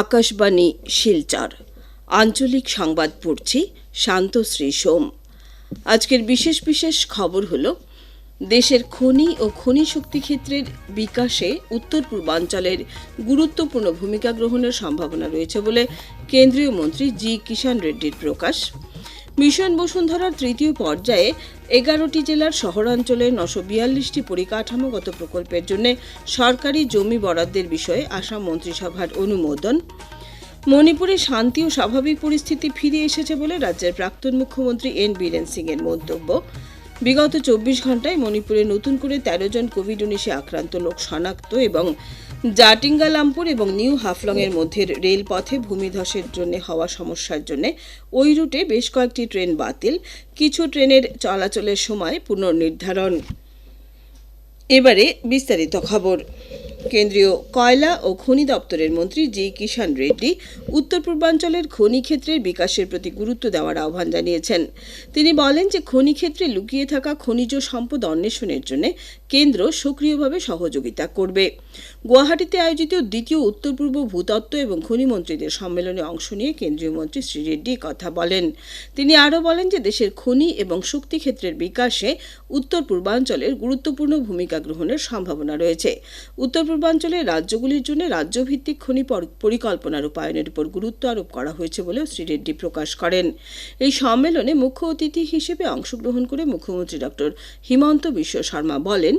আকাশবাণী, শিলচর। আঞ্চলিক সংবাদ পড়ছি শান্তশ্রী সোম। আজকের বিশেষ বিশেষ খবর হলো, দেশের খনি ও খনি শক্তি ক্ষেত্রের বিকাশে উত্তর পূর্বাঞ্চলের গুরুত্বপূর্ণ ভূমিকা গ্রহণের সম্ভাবনা রয়েছে বলে কেন্দ্রীয় মন্ত্রী জি কিষাণ রেড্ডির প্রকাশ। মিশন বসুন্ধরার তৃতীয় পর্যায়ে এগারোটি জেলার শহরাঞ্চলে নশো বিয়াল্লিশটি পরিকাঠামোগত প্রকল্পের জন্য সরকারি জমি বরাদ্দের বিষয়ে আসাম মন্ত্রিসভার অনুমোদন। মণিপুরে শান্তি ও স্বাভাবিক পরিস্থিতি ফিরে এসেছে বলে রাজ্যের প্রাক্তন মুখ্যমন্ত্রী এন বীরেন সিং এর মন্তব্য। বিগত চব্বিশ ঘন্টায় মণিপুরে নতুন করে তেরো জন কোভিড উনিশে আক্রান্ত লোক শনাক্ত এবং জাটিঙ্গালামপুর এবং নিউ হাফলংয়ের মধ্যে রেলপথে ভূমিধসের জন্য হওয়া সমস্যার জন্য ওই রুটে বেশ কয়েকটি ট্রেন বাতিল। কিছু ট্রেনের চলাচলের সময় পুনর্নির্ধারণ। এবারে বিস্তারিত খবর। কেন্দ্রীয় কয়লা ও খনি দপ্তরের মন্ত্রী জি কিষাণ রেড্ডি উত্তর পূর্বাঞ্চলের খনি ক্ষেত্রের বিকাশের প্রতি গুরুত্ব দেওয়ার আহ্বান জানিয়েছেন। তিনি বলেন যে খনি ক্ষেত্রে লুকিয়ে থাকা খনিজ সম্পদ অন্বেষণের জন্য কেন্দ্র সক্রিয়ভাবে সহযোগিতা করবে। গুয়াহাটিতে আয়োজিত দ্বিতীয় উত্তর পূর্ব ভূতত্ত্ব এবং খনি মন্ত্রীদের সম্মেলনে অংশ নিয়ে কেন্দ্রীয় মন্ত্রী শ্রী রেড্ডি কথা বলেন। তিনি আরও বলেন যে দেশের খনি এবং শক্তি ক্ষেত্রের বিকাশে উত্তর পূর্বাঞ্চলের গুরুত্বপূর্ণ ভূমিকা গ্রহণের সম্ভাবনা রয়েছে। উত্তর পূর্বাঞ্চলের রাজ্যগুলির জন্য রাজ্যভিত্তিক খনি পর- পরিকল্পনা রূপায়ণের উপর গুরুত্ব আরোপ করা হয়েছে বলেও শ্রী রেড্ডি প্রকাশ করেন। এই সম্মেলনে মুখ্য অতিথি হিসেবে অংশগ্রহণ করে মুখ্যমন্ত্রী ডক্টর হিমন্ত বিশ্ব শর্মা বলেন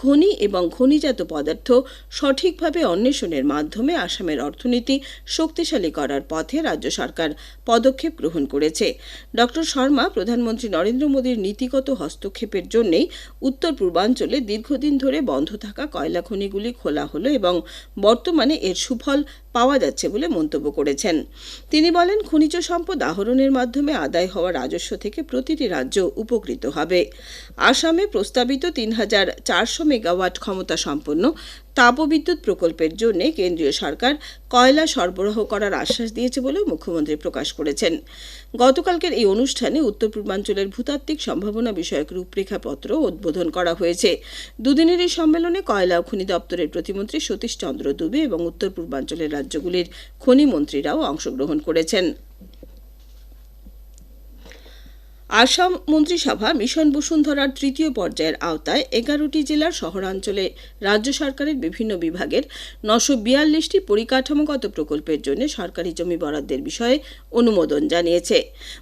খনি এবং খনিজাত পদার্থ সঠিকভাবে অন্বেষণের মাধ্যমে আসামের অর্থনীতি শক্তিশালী করার পথে রাজ্য সরকার পদক্ষেপ গ্রহণ করেছে। ডক্টর শর্মা, প্রধানমন্ত্রী নরেন্দ্র মোদীর নীতিগত হস্তক্ষেপের জন্যই উত্তর পূর্বাঞ্চলে দীর্ঘদিন ধরে বন্ধ থাকা কয়লা খনিগুলি খোলা হলো এবং বর্তমানে এর সুফল পাওয়া যাচ্ছে বলে মন্তব্য করেছেন। তিনি বলেন, খনিজ সম্পদ আহরণের মাধ্যমে আদায় হওয়া রাজস্ব থেকে প্রতিটি রাজ্য উপকৃত হবে। আসামে প্রস্তাবিত তিন হাজার চারশো মেগাওয়াট ক্ষমতা সম্পন্ন তাপবিদ্যুৎ প্রকল্পের জন্য কেন্দ্রীয় সরকার কয়লা সরবরাহ করার আশ্বাস দিয়েছে বলেও মুখ্যমন্ত্রী প্রকাশ করেছেন। গতকালকের এই অনুষ্ঠানে উত্তর পূর্বাঞ্চলের ভূতাত্ত্বিক সম্ভাবনা বিষয়ক রূপরেখাপত্র উদ্বোধন করা হয়েছে। দুদিনের এই সম্মেলনে কয়লা ও খনি দপ্তরের প্রতিমন্ত্রী সতীশ চন্দ্র দুবে এবং উত্তর পূর্বাঞ্চলের রাজ্যগুলির খনি মন্ত্রীরাও অংশগ্রহণ করেছেন। আসাম মন্ত্রিসভা মিশন বসুন্ধরার তৃতীয় পর্যায়ের আওতায় এগারোটি জেলার শহরাঞ্চলে রাজ্য সরকারের বিভিন্ন বিভাগের নশো বিয়াল্লিশটি পরিকাঠামোগত প্রকল্পের জন্য সরকারি জমি বরাদ্দের বিষয়ে অনুমোদন জানিয়েছে।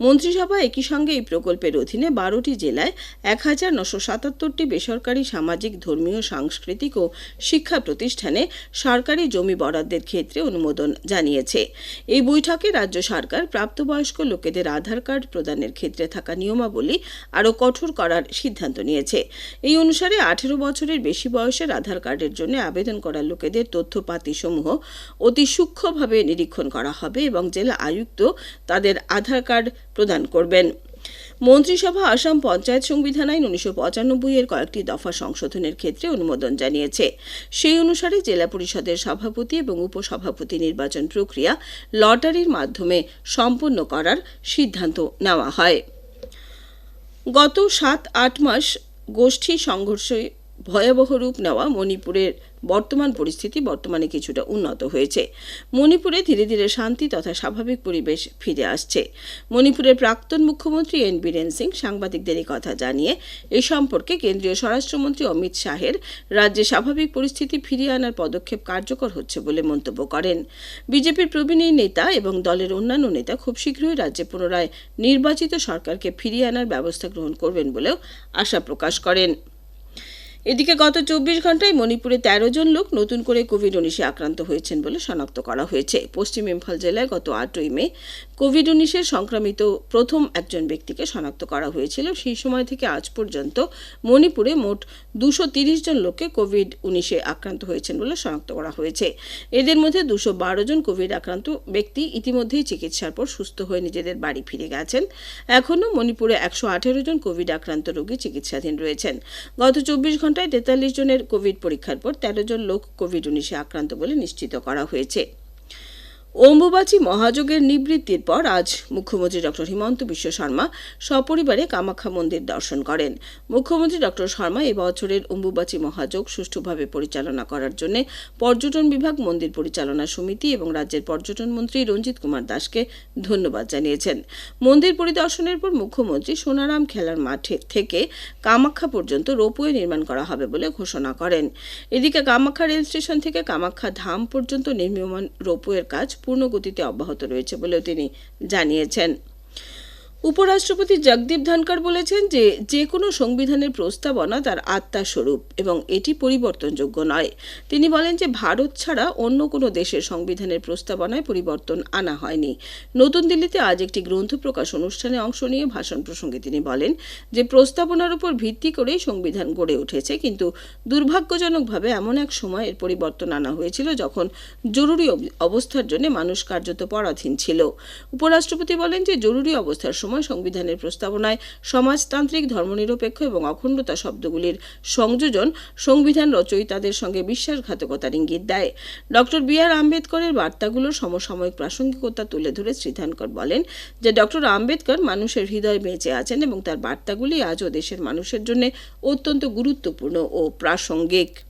মন্ত্রিসভা একই সঙ্গে এই প্রকল্পের অধীনে বারোটি জেলায় এক হাজার নশো সাতাত্তরটি বেসরকারি সামাজিক, ধর্মীয়, সাংস্কৃতিক ও শিক্ষা প্রতিষ্ঠানে সরকারি জমি বরাদ্দের ক্ষেত্রে অনুমোদন জানিয়েছে। এই বৈঠকে রাজ্য সরকার প্রাপ্তবয়স্ক লোকেদের আধার কার্ড প্রদানের ক্ষেত্রে থাকা নিয়মাবলী আরও কঠোর করার সিদ্ধান্ত নিয়েছে। এই অনুসারে আঠেরো বছরের বেশি বয়সের আধার কার্ডের জন্য আবেদন করা লোকেদের তথ্যপাতিসমূহ অতি সূক্ষ্মভাবে নিরীক্ষণ করা হবে এবং জেলা আয়ুক্ত তাদের আধার কার্ড প্রদান করবেন। মন্ত্রিসভা আসাম পঞ্চায়েত সংবিধান আইন উনিশশো পঁচানব্বই এর কয়েকটি দফা সংশোধনের ক্ষেত্রে অনুমোদন জানিয়েছে। সেই অনুসারে জেলা পরিষদের সভাপতি এবং উপসভাপতি নির্বাচন প্রক্রিয়া লটারির মাধ্যমে সম্পন্ন করার সিদ্ধান্ত নেওয়া হয়। গত সাত আট মাস গোষ্ঠী সংঘর্ষে ভয়াবহ রূপ নেওয়া মণিপুরের বর্তমান পরিস্থিতি বর্তমানে কিছুটা উন্নত হয়েছে। মণিপুরে ধীরে ধীরে শান্তি তথা স্বাভাবিক পরিবেশ ফিরে আসছে। মণিপুরের প্রাক্তন মুখ্যমন্ত্রী এন বীরেন সিং সাংবাদিকদের এই কথা জানিয়ে, এ সম্পর্কে কেন্দ্রীয় স্বরাষ্ট্রমন্ত্রী অমিত শাহের রাজ্যে স্বাভাবিক পরিস্থিতি ফিরিয়ে আনার পদক্ষেপ কার্যকর হচ্ছে বলে মন্তব্য করেন। বিজেপির প্রবীণ এই নেতা এবং দলের অন্যান্য নেতা খুব শীঘ্রই রাজ্যে পুনরায় নির্বাচিত সরকারকে ফিরিয়ে আনার ব্যবস্থা গ্রহণ করবেন বলেও আশা প্রকাশ করেন। এদিকে গত চব্বিশ ঘন্টায় মণিপুরে তেরো জন লোক নতুন করে কোভিড উনিশে আক্রান্ত হয়েছেন বলে শনাক্ত করা হয়েছে। পশ্চিম ইম্ফল জেলায় গত আটই মে কোভিড উনিশের সংক্রমিত প্রথম একজন ব্যক্তিকে শনাক্ত করা হয়েছিল। সেই সময় থেকে আজ পর্যন্ত মণিপুরে মোট দুশো তিরিশ জন লোককে কোভিড উনিশে আক্রান্ত হয়েছেন বলে শনাক্ত করা হয়েছে। এদের মধ্যে দুশো বারো জন কোভিড আক্রান্ত ব্যক্তি ইতিমধ্যেই চিকিৎসার পর সুস্থ হয়ে নিজেদের বাড়ি ফিরে গেছেন। এখনও মণিপুরে একশো আঠেরো জন কোভিড আক্রান্ত রোগী চিকিৎসাধীন রয়েছেন। গত চব্বিশ ঘন্টায় তেতাল্লিশ জনের কোভিড পরীক্ষার পর তেরো জন লোক কোভিড উনিশে আক্রান্ত বলে নিশ্চিত করা হয়েছে। অম্বুবাচী মহাযোগের নিবৃত্তির পর আজ মুখ্যমন্ত্রী ডক্টর হিমন্ত বিশ্ব শর্মা সপরিবারে কামাখ্যা মন্দির দর্শন করেন। মুখ্যমন্ত্রী ডক্টর শর্মা এবছরের অম্বুবাচী মহাযোগ সুষ্ঠুভাবে পরিচালনা করার জন্য পর্যটন বিভাগ, মন্দির পরিচালনা সমিতি এবং রাজ্যের পর্যটন মন্ত্রী রঞ্জিত কুমার দাসকে ধন্যবাদ জানিয়েছেন। মন্দির পরিদর্শনের পর মুখ্যমন্ত্রী সোনারাম খেলার মাঠে থেকে কামাখ্যা পর্যন্ত রোপওয়ে নির্মাণ করা হবে বলে ঘোষণা করেন। এদিকে কামাখ্যা রেল স্টেশন থেকে কামাখ্যা ধাম পর্যন্ত নির্মীয়মান রোপওয়ের কাজ পূর্ণ গতিতে অব্যাহত রয়েছে বলেও তিনি জানিয়েছেন। উপরাষ্ট্রপতি জগদীপ ধনকর বলেছেন যে যে কোনো সংবিধানের প্রস্তাবনা তার আত্মার স্বরূপ এবং এটি পরিবর্তনযোগ্য নয়। তিনি বলেন যে ভারত ছাড়া অন্য কোনো দেশের সংবিধানের প্রস্তাবনায় পরিবর্তন আনা হয়নি। নতুন দিল্লিতে আজ একটি গ্রন্থ প্রকাশ অনুষ্ঠানে অংশ নিয়ে ভাষণ প্রসঙ্গে তিনি বলেন যে প্রস্তাবনার উপর ভিত্তি করেই সংবিধান গড়ে উঠেছে, কিন্তু দুর্ভাগ্যজনকভাবে এমন এক সময় এর পরিবর্তন আনা হয়েছিল যখন জরুরি অবস্থার জন্য মানুষ কার্যত পরাধীন ছিল। উপরাষ্ট্রপতি বলেন যে জরুরি অবস্থার সময় সংবিধানের প্রস্তাবনায় সমাজতান্ত্রিক, ধর্মনিরপেক্ষ এবং অখণ্ডতা শব্দগুলির সংযোজন সংবিধান রচয়িতাদের সঙ্গে বিশ্বাসঘাতকতার ইঙ্গিত দেয়। ডক্টর বি আর আম্বেদকরের বার্তাগুলোর সমসাময়িক প্রাসঙ্গিকতা তুলে ধরে শ্রী বলেন যে, ডক্টর আম্বেদকর মানুষের হৃদয় বেঁচে আছেন এবং তার বার্তাগুলি আজও দেশের মানুষের জন্য অত্যন্ত গুরুত্বপূর্ণ ও প্রাসঙ্গিক।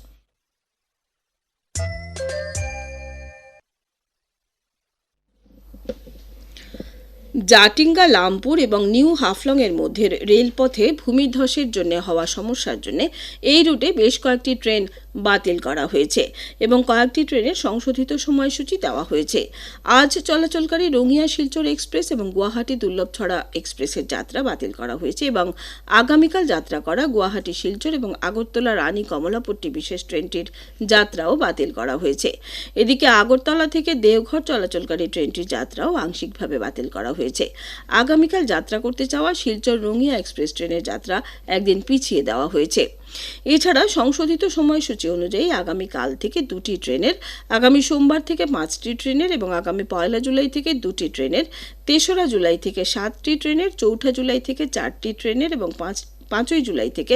জাটিঙ্গা, লামপুর এবং নিউ হাফলংয়ের মধ্যে রেলপথে ভূমিধসের জন্য হওয়া সমস্যার জন্য এই রুটে বেশ কয়েকটি ট্রেন বাতিল করা হয়েছে এবং কয়েকটি ট্রেনের সংশোধিত সময়সূচি দেওয়া হয়েছে। আজ চলাচলকারী রঙিয়া শিলচর এক্সপ্রেস এবং গুয়াহাটি দুর্লভছড়া এক্সপ্রেসের যাত্রা বাতিল করা হয়েছে এবং আগামীকাল যাত্রা করা গুয়াহাটি, শিলচর এবং আগরতলা রানী কমলাপট্টি বিশেষ ট্রেনটির যাত্রাও বাতিল করা হয়েছে। এদিকে আগরতলা থেকে দেওঘর চলাচলকারী ট্রেনটির যাত্রাও আংশিকভাবে বাতিল করা হয়েছে। আগামীকাল যাত্রা করতে চাওয়া শিলচর রঙিয়া এক্সপ্রেস ট্রেনের যাত্রা একদিন পিছিয়ে দেওয়া হয়েছে। এছাড়া সংশোধিত সময়সূচি অনুযায়ী আগামীকাল থেকে দুটি ট্রেনের, আগামী সোমবার থেকে পাঁচটি ট্রেনের এবং আগামী পয়লা জুলাই থেকে দুটি ট্রেনের, তেসরা জুলাই থেকে সাতটি ট্রেনের, চৌঠা জুলাই থেকে চারটি ট্রেনের এবং পাঁচ, পাঁচই জুলাই থেকে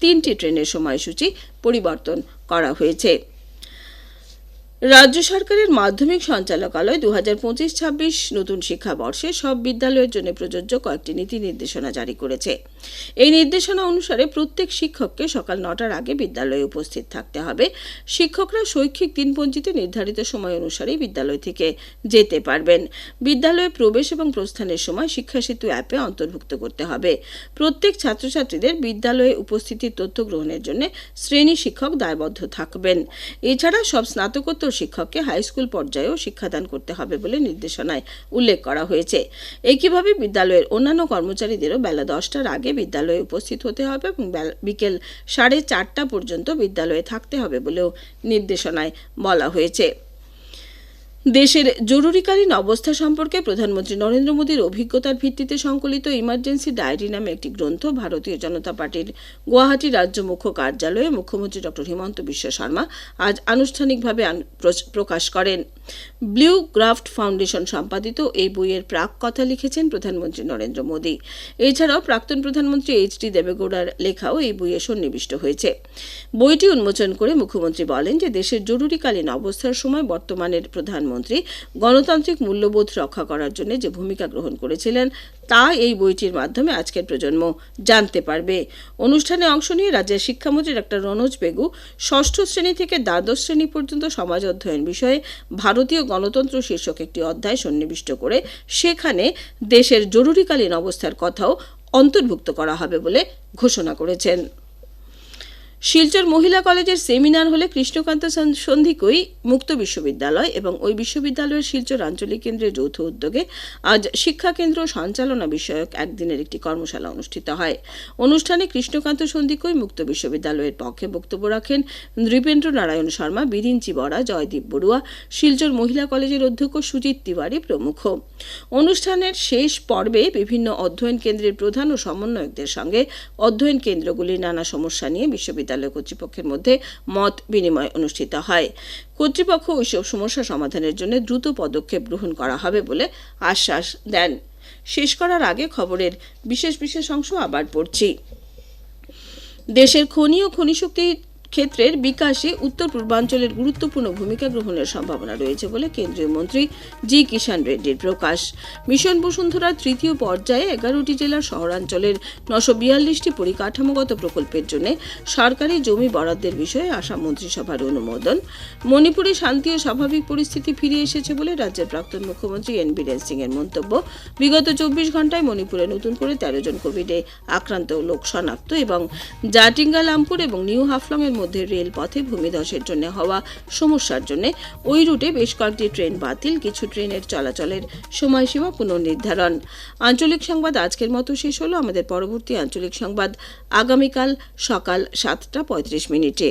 তিনটি ট্রেনের সময়সূচি পরিবর্তন করা হয়েছে। রাজ্য সরকারের মাধ্যমিক সঞ্চালকালয় দু হাজার পঁচিশ ছাব্বিশ নতুন শিক্ষাবর্ষে সব বিদ্যালয়ের জন্য প্রযোজ্য কয়েকটি নীতি নির্দেশনা জারি করেছে। এই নির্দেশনা অনুসারে প্রত্যেক শিক্ষককে সকাল নটার আগে বিদ্যালয়ে উপস্থিত থাকতে হবে। শিক্ষকরা শৈক্ষিক দিনপঞ্জিতে নির্ধারিত সময় অনুসারেই বিদ্যালয় থেকে যেতে পারবেন। বিদ্যালয়ে প্রবেশ এবং প্রস্থানের সময় শিক্ষাসেতু অ্যাপে অন্তর্ভুক্ত করতে হবে। প্রত্যেক ছাত্রছাত্রীদের বিদ্যালয়ে উপস্থিতির তথ্য গ্রহণের জন্য শ্রেণি শিক্ষক দায়বদ্ধ থাকবেন। এছাড়া সব স্নাতকোত্তর শিক্ষককে হাই স্কুল পর্যায়েও শিক্ষাদান করতে হবে বলে নির্দেশনায় উল্লেখ করা হয়েছে। একইভাবে বিদ্যালয়ের অন্যান্য কর্মচারীদেরও বেলা দশটার আগে বিদ্যালয়ে উপস্থিত হতে হবে এবং বিকেল সাড়ে চারটা পর্যন্ত বিদ্যালয়ে থাকতে হবে বলেও নির্দেশনায় বলা হয়েছে। দেশের জরুরিকালীন অবস্থা সম্পর্কে প্রধানমন্ত্রী নরেন্দ্র মোদীর অভিজ্ঞতার ভিত্তিতে সংকলিত ইমার্জেন্সি ডায়েরি নামে একটি গ্রন্থ ভারতীয় জনতা পার্টির গুয়াহাটি রাজ্য মুখ্য কার্যালয়ে মুখ্যমন্ত্রী ডক্টর হিমন্ত বিশ্ব শর্মা আজ আনুষ্ঠানিকভাবে প্রকাশ করেন। ব্লু গ্রাফট ফাউন্ডেশন সম্পাদিত এই বইয়ের প্রাক কথা লিখেছেন প্রধানমন্ত্রী নরেন্দ্র মোদী। এছাড়াও প্রাক্তন প্রধানমন্ত্রী এইচ ডি দেবেগৌড়ার লেখাও এই বইয়ে সন্নিবিষ্ট হয়েছে। বইটি উন্মোচন করে মুখ্যমন্ত্রী বলেন যে, দেশের জরুরিকালীন অবস্থার সময় বর্তমানের প্রধানমন্ত্রী গণতান্ত্রিক মূল্যবোধ রক্ষা করার জন্য যে ভূমিকা গ্রহণ করেছিলেন, তা এই বইটির মাধ্যমে আজকের প্রজন্ম জানতে পারবে। অনুষ্ঠানে অংশ নিয়ে রাজ্যের শিক্ষামন্ত্রী ডক্টর রনোজ বেগু, ষষ্ঠ শ্রেণি থেকে দ্বাদশ শ্রেণি পর্যন্ত সমাজ অধ্যয়ন বিষয়ে ভারতীয় গণতন্ত্র শীর্ষক একটি অধ্যায় সন্নিবিষ্ট করে সেখানে দেশের জরুরিকালীন অবস্থার কথাও অন্তর্ভুক্ত করা হবে বলে ঘোষণা করেছেন। শিলচর মহিলা কলেজের সেমিনার হলে কৃষ্ণকান্ত সন- সন্ধিকই মুক্ত বিশ্ববিদ্যালয় এবং ওই বিশ্ববিদ্যালয়ের শিলচর আঞ্চলিক কেন্দ্রের যৌথ উদ্যোগে আজ শিক্ষা কেন্দ্র সঞ্চালনা বিষয়ক একদিনের একটি কর্মশালা অনুষ্ঠিত হয়। অনুষ্ঠানে কৃষ্ণকান্ত সন্ধিকই মুক্ত বিশ্ববিদ্যালয়ের পক্ষে বক্তব্য রাখেন নৃপেন্দ্র নারায়ণ শর্মা বিরিঞ্চি বরা জয়দীপ বড়ুয়া, শিলচর মহিলা কলেজের অধ্যক্ষ সুজিত তিওয়ারি প্রমুখ। অনুষ্ঠানের শেষ পর্বে বিভিন্ন অধ্যয়ন কেন্দ্রের প্রধান ও সমন্বয়কদের সঙ্গে অধ্যয়ন কেন্দ্রগুলির নানা সমস্যা নিয়ে বিশ্ববিদ্যালয় বিশ্ববিদ্যালয় কর্তৃপক্ষের মধ্যে মত বিনিময় অনুষ্ঠিত হয়। কর্তৃপক্ষ ওইসব সমস্যা সমাধানের জন্য দ্রুত পদক্ষেপ গ্রহণ করা হবে বলে আশ্বাস দেন। শেষ করার আগে খবরের বিশেষ বিশেষ অংশ আবার পড়ছি। দেশের খনি ও খনি শক্তি ক্ষেত্রের বিকাশে উত্তর পূর্বাঞ্চলের গুরুত্বপূর্ণ ভূমিকা গ্রহণের সম্ভাবনা রয়েছে বলে কেন্দ্রীয় মন্ত্রী জি কিষাণ রেড্ডির প্রকাশ। মিশন বসুন্ধরার তৃতীয় পর্যায়ে এগারোটি জেলার শহরাঞ্চলের নশো বিয়াল্লিশটি পরিকাঠামোগত প্রকল্পের জন্য সরকারি জমি বরাদ্দের বিষয়ে আসাম মন্ত্রিসভার অনুমোদন। মণিপুরে শান্তি ও স্বাভাবিক পরিস্থিতি ফিরে এসেছে বলে রাজ্যের প্রাক্তন মুখ্যমন্ত্রী এন বীরেন সিং এর মন্তব্য। বিগত চব্বিশ ঘন্টায় মণিপুরে নতুন করে তেরো জন কোভিডে আক্রান্ত লোক শনাক্ত এবং জাটিঙ্গা লামপুর এবং নিউ হাফলং এর মধ্যে রেলপথে ভূমিধসের জন্য হওয়া সমস্যার জন্য ওই রুটে বেশ কয়েকটি ট্রেন বাতিল, কিছু ট্রেনের চলাচলের সময়সীমা পুনর্নির্ধারণ। আঞ্চলিক সংবাদ আজকের মতো শেষ হলো। আমাদের পরবর্তী আঞ্চলিক সংবাদ আগামীকাল সকাল সাতটা পঁয়ত্রিশ মিনিটে।